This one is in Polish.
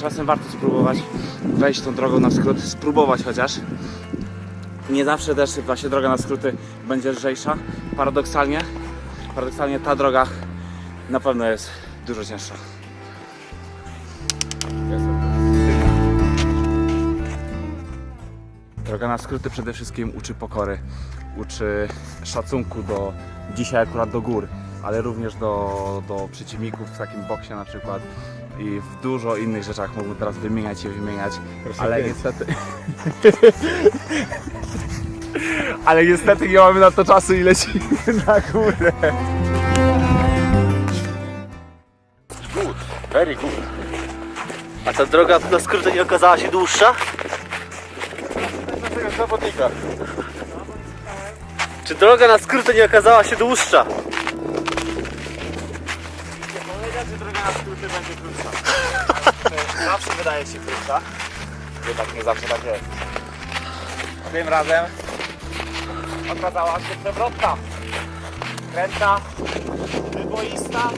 Czasem warto spróbować wejść tą drogą na skrót, spróbować chociaż. Nie zawsze też właśnie droga na skróty będzie lżejsza. Paradoksalnie, paradoksalnie ta droga na pewno jest dużo cięższa. Droga na skróty przede wszystkim uczy pokory, uczy szacunku do, dzisiaj akurat do gór, ale również do, do przeciwników w takim boksie na przykład i w dużo innych rzeczach mógłbym teraz wymieniać i wymieniać, ale niestety... ale niestety nie mamy na to czasu i lecimy na górę. Good, very good. A ta droga na skróty nie okazała się dłuższa? Zawodnika. Czy droga na skróty nie okazała się dłuższa? Powiedział, że droga na skróty będzie krótsza. zawsze wydaje się krótsza. Jednak nie zawsze tak jest. Tym razem okazała się przewrotna. Kręta, wyboista